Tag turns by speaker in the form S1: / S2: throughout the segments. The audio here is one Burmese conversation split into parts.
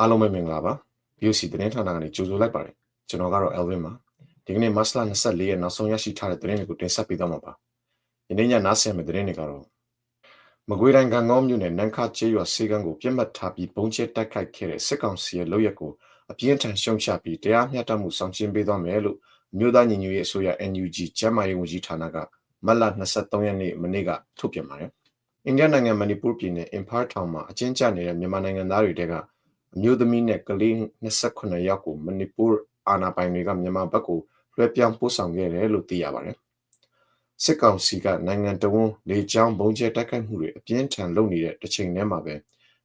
S1: အားလုံးပဲမင်္ဂလာပါ BOC သတင်းဌာနကနေကြိုဆိုလိုက်ပါတယ်ကျွန်တော်ကတော့ Elvin ပါဒီကနေ့မတ်လ24ရက်နောက်ဆုံးရရှိထားတဲ့သတင်းတွေကိုတင်ဆက်ပေးသွားမှာပါယနေ့ညနားဆင်မယ့်သတင်းတွေကတော့မကွေးတိုင်းကံကောင်းမြို့နယ်နန်းခကျေးရွာစေကန်းကိုပြစ်မှတ်ထားပြီးပုံကျဲတိုက်ခိုက်ခဲ့တဲ့စစ်ကောင်စီရဲ့လုပ်ရက်ကိုအပြင်းထန်ရှုံချပြီးတရားမျှတမှုဆောင်ကျဉ်ပေးသွားမယ်လို့မြို့သားညီညွတ်ရေးအစိုးရ NUG ကျန်းမာရေးဝန်ကြီးဌာနက မတ်လ23ရက်နေ့မနေ့ကထုတ်ပြန်ပါတယ်အိန္ဒိယနိုင်ငံမဏိပူပြည်နယ်အင်ဖာထောင်မှာအကျဉ်းချနေတဲ့မြန်မာနိုင်ငံသားတွေတဲကအမျိုးသမီးနဲ့ကလေး28ယောက်ကိုမဏိပူအာဏာပိုင်တွေကမြန်မာဘက်ကိုလွှဲပြောင်းပို့ဆောင်ခဲ့တယ်လို့သိရပါတယ်။စစ်ကောင်စီကနိုင်ငံတော်ဝန်လေကြောင်းဘုံကျဲတိုက်ခိုက်မှုတွေအပြင်းထန်လုပ်နေတဲ့တစ်ချိန်တည်းမှာပဲ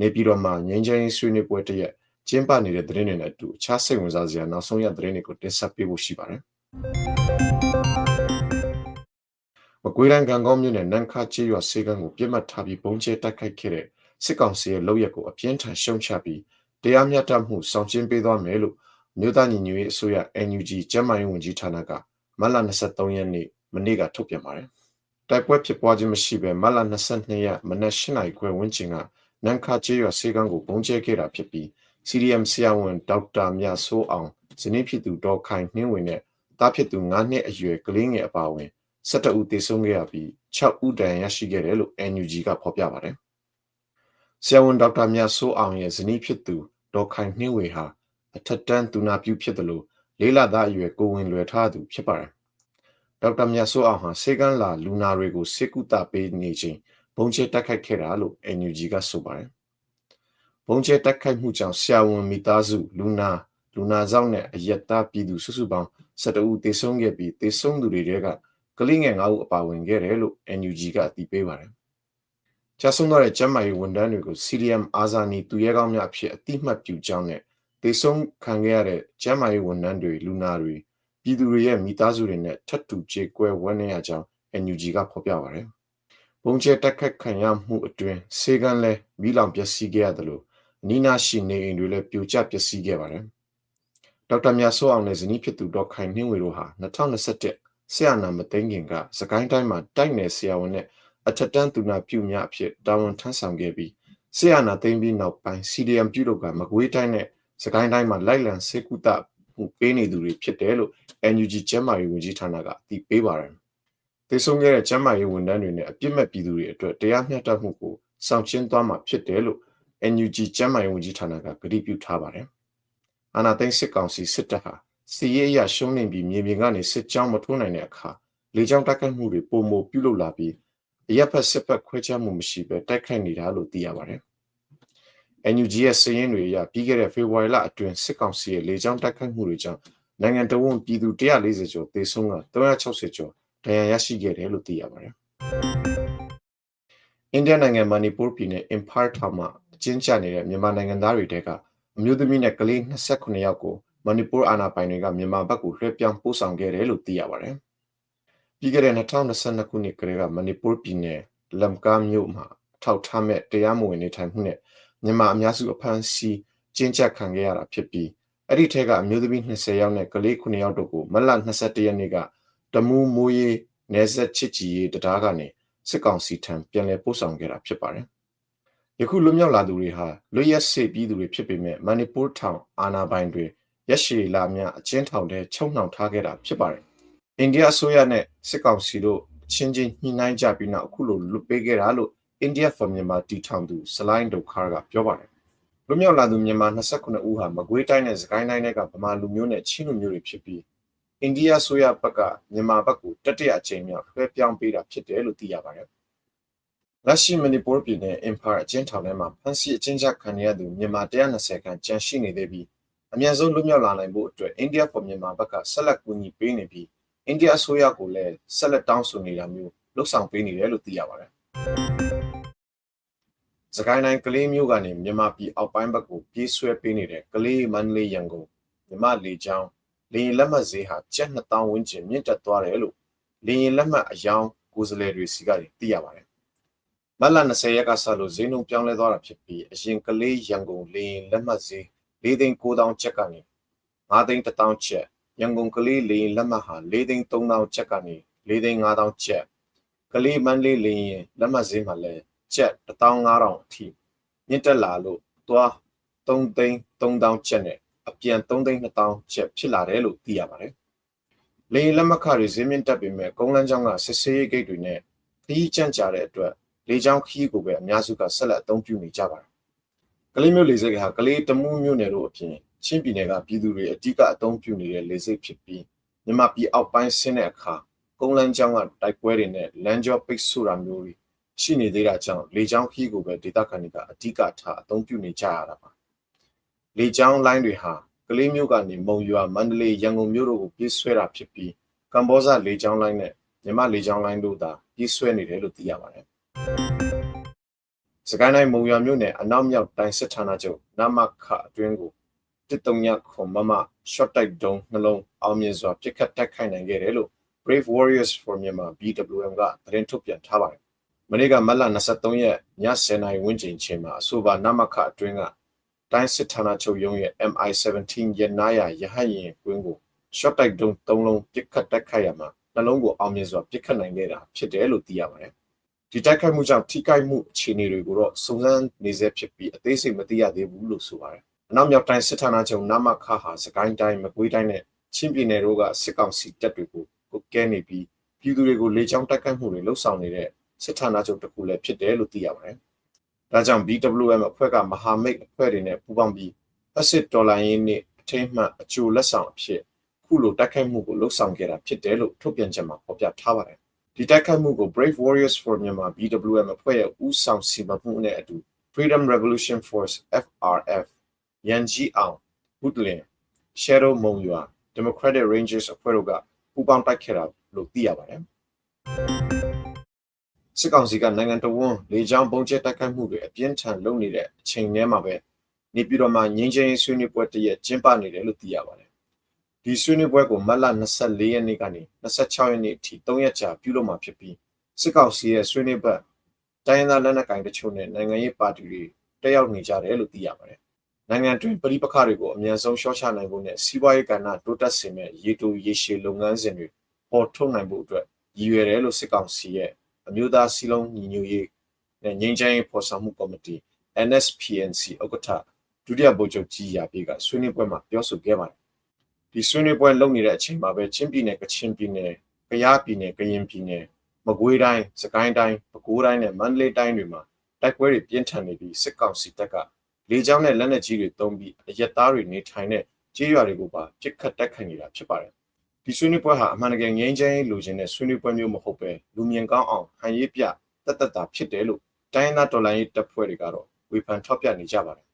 S1: နေပြည်တော်မှာငင်းချင်းဆွေးနွေးပွဲတရက်ကျင်းပနေတဲ့သတင်းတွေနဲ့အတူအခြားစိတ်ဝင်စားစရာနောက်ဆုံးရသတင်းတွေကိုတင်ဆက်ပေးဖို့ရှိပါတယ်။ မကွေးတိုင်းကံကောင်းမြို့နယ်နန်းခါချေးရွာစေကန်းကိုပြစ်မှတ်ထားပြီးဘုံကျဲတိုက်ခိုက်ခဲ့တဲ့စစ်ကောင်စီရဲ့လုပ်ရက်ကိုအပြင်းထန်ရှုံချပြီးတရားမျှတမှုဆောင်ကျဉ်ပေးသွားမယ်လို့မြို့သားညီညွတ်ရေးအစိုးရ NUG ကျန်းမာရေးဝန်ကြီးဌာနကမတ်လ23ရက်နေ့မနေ့ကထုတ်ပြန်ပါတယ်။တိုက်ပွဲဖြစ်ပွားခြင်းမရှိဘဲမတ်လ22ရက်မနက်၈နာရီခွဲဝန်းကျင်ကနန်ခါကျေးရွာစေကန်းကိုပုံကျဲခဲ့တာဖြစ်ပြီး CDM ဆရာဝန်ဒေါက်တာမြဆိုးအောင်ဇနီးဖြစ်သူဒေါ်ခိုင်နှင်းဝင်နဲ့တားဖြစ်သူ9နှစ်အရွယ်ကလေးငယ်အပါအဝင် 17ဦးသေဆုံးခဲ့ရပြီး6ဦးဒဏ်ရာရရှိခဲ့တယ်လို့ NUG ကဖော်ပြပါတယ်။ဆရာဝန်ဒေါက်တာမြဆိုးအောင်ရဲ့ဇနီးဖြစ်သူဒေါ်ခိုင်နှင်းဝေဟာအထက်တန်းသူနာပြုဖြစ်တယ်လို့လေးလသားအရွယ်ကိုဝင်လွယ်ထားသူဖြစ်ပါတယ်။ဒေါက်တာမြတ်စိုးအောင်ဟာစေကန်းလာလူနာတွေကိုစေကုသပေးနေချိန်ဘုံကျဲတက်ခိုက်ခဲ့တာလို့ NUG ကဆိုပါတယ်။ဘုံကျဲတက်ခိုက်မှုကြောင့်ဆရာဝန်မိသားစုလူနာလူနာဆောင်နဲ့အယက်သားပြည်သူစုစုပေါင်း12ဦးသေဆုံးခဲ့ပြီးသေဆုံးသူတွေက ကလေးငယ်9ဦးအပါဝင်ခဲ့တယ်လို့ NUG ကအတည်ပြုပါတယ်။ကျဆုံးတော့တဲ့ကျမ်းမာရေးဝန်ထမ်းတွေကို CDM အာဇာနည်သူရဲကောင်းများအဖြစ်အတိမတ်ပြုကြောင်းနဲ့တေဆုံးခံခဲ့ရတဲ့ကျမ်းမာရေးဝန်ထမ်းတွေလူနာတွေပြည်သူတွေရဲ့မိသားစုတွေနဲ့ထပ်တူကြေကွဲဝန်းနေရကြောင်း NUG ကဖော်ပြပါတယ်။ဘုံကျဲတက်ခတ်ခံရမှုအတွင်းစေကန်းလဲမိလောင်ပျက်စီးခဲ့ရတယ်လို့အနီးနားရှိနေအိမ်တွေလည်းပြိုကျပျက်စီးခဲ့ပါတယ်။ဒေါက်တာမြတ်စိုးအောင်နဲ့ဇနီးဖြစ်သူဒေါက်ခိုင်နှင်းဝေတို့ဟာ2021 ဆရာနာမသိန်းခင်ကစကိုင်းတိုင်းမှာတိုက်နယ်ဆရာဝန်နဲ့အထက်တန်းသူနာပြုများအဖြစ်တာဝန်ထမ်းဆောင်ခဲ့ပြီးဆရာနာသိန်းပြီးနောက်ပိုင်း CDM ပြုလုပ်ကမကွေးတိုင်းနဲ့စကိုင်းတိုင်းမှာလိုက်လံစေကုသမှုပေးနေသူတွေဖြစ်တယ်လို့ NUG ကျန်းမာရေးဝန်ကြီးဌာနကအသိပေးပါတယ်။သေဆုံးခဲ့တဲ့ကျန်းမာရေးဝန်ထမ်းတွေနဲ့အပြစ်မဲ့ပြည်သူတွေအတွက်တရားမျှတမှုကိုဆောင်ကျဉ်သွားမှာဖြစ်တယ်လို့ NUG ကျန်းမာရေးဝန်ကြီးဌာနကကြေညာထားပါတယ်။အာနာသိန်းစစ်ကောင်စီစစ်တပ်ဟာ စီရေးအရရှုံးနေပြီးမြေပြင်ကနေစစ်ကြောင်းမထိုးနိုင်တဲ့အခါလေကြောင်းတိုက်ခိုက်မှုတွေပုံမပြုလုပ်လာပြီးအရက်ဖက်စစ်ဖက်ခွဲခြားမှုမရှိဘဲတိုက်ခိုက်နေတာလို့သိရပါတယ်။ NUG ရဲ့စည်ရင်းတွေအရပြီးခဲ့တဲ့ဖေဖော်ဝါရီလအတွင်းစစ်ကောင်စီရဲ့လေကြောင်းတိုက်ခိုက်မှုတွေကြောင့်နိုင်ငံတော်ဝန်ပြည်သူ140ကျော်သေဆုံးက360ကျော်ဒဏ်ရာရရှိခဲ့တယ်လို့သိရပါတယ်။အိန္ဒိယနိုင်ငံမဏိပူပြည်နယ်အင်ဖာထောင်မှာအကျဉ်းချနေတဲ့မြန်မာနိုင်ငံသားတွေတဲကအမျိုးသမီးနဲ့ကလေး28ယောက်ကို မဏိပူအာဏာပိုင်တွေကမြန်မာဘက်ကိုလွှဲပြောင်းပို့ဆောင်ခဲ့တယ်လို့သိရပါတယ်။ပြီးခဲ့တဲ့2022ခုနှစ်ကလေးကမဏိပူပြည်နယ်လမ်ကာမြို့မှာထောက်ထားမဲ့တရားမဝင်နေထိုင်မှုနဲ့မြန်မာအများစုအဖမ်းဆီးကျင်းချခံခဲ့ရတာဖြစ်ပြီးအဲ့ဒီထက်ကအမျိုးသမီး20ယောက်နဲ့ကလေး9ယောက်တို့ကိုမလ21ရက်နေ့ကတမူးမိုးရေးနယ်ဆက်ချစ်ကြည်ရေးတရားကနေစစ်ကောင်စီထံပြန်လည်ပို့ဆောင်ခဲ့တာဖြစ်ပါတယ်။ယခုလွတ်မြောက်လာသူတွေဟာလွတ်ရက်စေပြည်သူတွေဖြစ်ပေမဲ့မဏိပူထောင်အာဏာပိုင်တွေ ရက်ရှည်လာများအချင်းထောင်ထဲချုံနှောင်ထားခဲ့တာဖြစ်ပါတယ်။အိန္ဒိယအစိုးရနဲ့စစ်ကောင်စီတို့ချင်းချင်းညှိနှိုင်းကြပြီးနောက်အခုလိုလွတ်ပေးခဲ့တာလို့ India for Myanmar တီထောင်သူစလိုင်းဒိုခါကပြောပါတယ်။လူမျိုးလာသူမြန်မာ29ဦးဟာမကွေးတိုင်းနဲ့စကိုင်းတိုင်းတွေကဗမာလူမျိုးနဲ့ချင်းလူမျိုးတွေဖြစ်ပြီးအိန္ဒိယဆိုရဘက်ကမြန်မာဘက်ကိုတတိယအကြိမ်မြောက်လွှဲပြောင်းပေးတာဖြစ်တယ်လို့သိရပါတယ်။လက်ရှိမနီပူပြည်နယ်အင်ဖာအချင်းထောင်ထဲမှာဖမ်းဆီးအချင်းချခံရသူမြန်မာ120ခန့်ကျန်ရှိနေသေးပြီး အများဆုံးလူမျိုးလာနိုင်ဖို့အတွက် India for Myanmar ဘက်ကဆက်လက်ကူညီပေးနေပြီးအိန္ဒိယအစိုးရကလည်းဆက်လက်တောင်းဆိုနေတာမျိုးလှုပ်ဆောင်ပေးနေတယ်လို့သိရပါတယ်စကိုင်းတိုင်းကလေးမျိုးကနေမြန်မာပြည်အောက်ပိုင်းဘက်ကိုပြေးဆွဲပေးနေတဲ့ကလေးမန္တလေးရန်ကုန်မြမလေချောင်းလေရင်လက်မှတ်ဈေးဟာကျပ်2000ဝန်းကျင်မြင့်တက်သွားတယ်လို့လေရင်လက်မှတ်အယောင်ကိုယ်စားလှယ်တွေစီကသိရပါတယ်။မလ20ရက်ကစလို့ဈေးနှုန်းပြောင်းလဲသွားတာဖြစ်ပြီးအရင်ကလေးရန်ကုန်လေရင်လက်မှတ်ဈေး ၄သိန်း9000ကျပ်ကနေ၅သိန်း1000ကျပ်ရန်ကုန်ကလေးလေရင်လက်မှတ်ဟာ၄သိန်း3000ကျပ်ကနေ၄သိန်း5000ကျပ်ကကလေးမန်းလေးလင်းရင်လက်မှတ်ဈေးမှာလည်းကျပ်15000အထိမြင့်တက်လာလို့သွား3သိန်း3000ကျပ်နဲ့အပြန်3သိန်း2000ကျပ်ဖြစ်လာတယ်လို့သိရပါတယ်။လေယာဉ်လက်မှတ်ခတွေဈေးမြင့်တက်ပေမဲ့ကုန်းလန်းချောင်းကစစ်ဆေးရေးဂိတ်တွေနဲ့ခရီးကြန့်ကြာတဲ့အတွက်လေကြောင်းခရီးကိုပဲအများစုကဆက်လက်အသုံးပြုနေကြပါတယ်။ ကလေးမျိုးလေဆိပ်ကဟာကလေးတမူးမျိုးနယ်တို့အပြင်ချင်းပြည်နယ်ကပြည်သူတွေအဓိကအသုံးပြုနေတဲ့လေဆိပ်ဖြစ်ပြီးမြန်မာပြည်အောက်ပိုင်းဆင်းတဲ့အခါကုန်းလန်းချောင်းကတိုက်ပွဲတွေနဲ့လမ်းကြောပိတ်ဆို့တာမျိုးတွေရှိနေသေးတာကြောင့်လေကြောင်းခရီးကိုပဲဒေသခံတွေကအဓိကထားအသုံးပြုနေကြရတာပါ။လေကြောင်းလိုင်းတွေဟာကလေးမျိုးကနေမုံရွာမန္တလေးရန်ကုန်မြို့တို့ကိုပြေးဆွဲတာဖြစ်ပြီးကမ္ဘောဇလေကြောင်းလိုင်းနဲ့မြန်မာလေကြောင်းလိုင်းတို့သာပြေးဆွဲနေတယ်လို့သိရပါတယ်။ စကိုင်းတိုင်းမုံရွာမြို့နယ်အနောက်မြောက်တိုင်းစစ်ဌာနချုပ်နမခအတွင်းကို139ခွန်မမ short type ဒုံနှလုံးအောင်မြင်စွာပြစ်ခတ်တိုက်ခိုက်နိုင်ခဲ့တယ်လို့ Brave Warriors for Myanmar BWM ကသတင်းထုတ်ပြန်ထားပါတယ်။မနေ့ကမတ်လ23ရက်ည10:00နာရီဝန်းကျင်ချိန်မှာအဆိုပါနမခအတွင်းကတိုင်းစစ်ဌာနချုပ်ရုံးရဲ့ MI17 ရနာရရဟတ်ရင်ကွင်းကို short type ဒုံ3လုံးပြစ်ခတ်တိုက်ခိုက်ရမှာနှလုံးကိုအောင်မြင်စွာပြစ်ခတ်နိုင်ခဲ့တာဖြစ်တယ်လို့သိရပါတယ်။ ဒီတိုက်ခိုက်မှုကြောင့်ထိခိုက်မှုအခြေအနေတွေကိုတော့စုံစမ်းနေဆဲဖြစ်ပြီးအသေးစိတ်မသိရသေးဘူးလို့ဆိုပါတယ်။အနောက်မြောက်တိုင်းစစ်ဌာနချုပ်နမခဟာစကိုင်းတိုင်းမကွေးတိုင်းနဲ့ချင်းပြည်နယ်တို့ကစစ်ကောင်စီတပ်တွေကိုကိုကဲနေပြီးပြည်သူတွေကိုလေကြောင်းတိုက်ခိုက်မှုတွေလှုပ်ဆောင်နေတဲ့စစ်ဌာနချုပ်တစ်ခုလည်းဖြစ်တယ်လို့သိရပါတယ်။ဒါကြောင့် BWM အဖွဲ့ကမဟာမိတ်အဖွဲ့တွေနဲ့ပူးပေါင်းပြီးအစ်စ်ဒေါ်လာရင်းနဲ့အထိမ်းမှန်အကျိုးလက်ဆောင်အဖြစ်ခုလိုတိုက်ခိုက်မှုကိုလှုပ်ဆောင်ခဲ့တာဖြစ်တယ်လို့ထုတ်ပြန်ချက်မှာဖော်ပြထားပါတယ်။ ဒီတိုက်ခိုက်မှုကို Brave Warriors for Myanmar BWM အဖွဲ့ရဲ့ဦးဆောင်စီမံမှုနဲ့အတူ Freedom Revolution Force FRF ရန်ကြီးအောင်ဘုဒလင် Shadow မုံရွာ Democratic Rangers အဖွဲ့တို့ကပူးပေါင်းတိုက်ခဲ့တာလို့သိရပါတယ်။စစ်ကောင်စီကနိုင်ငံတော်ဝန်လေကြောင်းပုံကျဲတိုက်ခိုက်မှုတွေအပြင်းထန်လုပ်နေတဲ့အချိန်ထဲမှာပဲနေပြည်တော်မှာငင်းချင်းဆွေးနွေးပွဲတရက်ကျင်းပနေတယ်လို့သိရပါတယ်။ ဒီဆွေးနွေးပွဲကိုမတ်လ24ရက်နေ့ကနေ26ရက်နေ့အထိ3ရက်ကြာပြုလုပ်မှာဖြစ်ပြီးစစ်ကောင်စီရဲ့ဆွေးနွေးပွဲတိုင်းရင်းသားလက်နက်ကိုင်တချို့နဲ့နိုင်ငံရေးပါတီတွေတက်ရောက်နေကြတယ်လို့သိရပါတယ်။နိုင်ငံတွင်းပြည်ပခါတွေကိုအမြန်ဆုံးရှော့ချနိုင်ဖို့နဲ့စီးပွားရေးကဏ္ဍတိုးတက်စေမယ့်ရေတိုရေရှည်လုပ်ငန်းစဉ်တွေပေါ်ထုတ်နိုင်ဖို့အတွက်ရည်ရွယ်တယ်လို့စစ်ကောင်စီရဲ့အမျိုးသားစီလုံးညီညွတ်ရေးနဲ့ငြိမ်းချမ်းရေးဖော်ဆောင်မှုကော်မတီ NSPNC ဥက္ကဋ္ဌဒုတိယဗိုလ်ချုပ်ကြီးရာပြေးကဆွေးနွေးပွဲမှာပြောဆိုခဲ့ပါတယ်။ ဒီဆွေးနွေးပွဲလုပ်နေတဲ့အချိန်မှာပဲချင်းပြည်နယ်ကချင်ပြည်နယ်ကယားပြည်နယ်ကရင်ပြည်နယ်မကွေးတိုင်းစကိုင်းတိုင်းပဲခူးတိုင်းနဲ့မန္တလေးတိုင်းတွေမှာတိုက်ပွဲတွေပြင်းထန်နေပြီးစစ်ကောင်စီတပ်ကလေကြောင်းနဲ့လက်နက်ကြီးတွေတုံးပြီးအရက်သားတွေနေထိုင်တဲ့ကြေးရွာတွေကိုပါပစ်ခတ်တိုက်ခိုက်နေတာဖြစ်ပါတယ်။ဒီဆွေးနွေးပွဲဟာအမှန်တကယ်ငြိမ်းချမ်းရေးလိုချင်တဲ့ဆွေးနွေးပွဲမျိုးမဟုတ်ပဲလူမြင်ကောင်းအောင်ဟန်ရေးပြတက်တက်တာဖြစ်တယ်လို့တိုင်းနာတော်လိုင်းရေးတပ်ဖွဲ့တွေကတော့ဝေဖန်ထောက်ပြနေကြပါတယ်။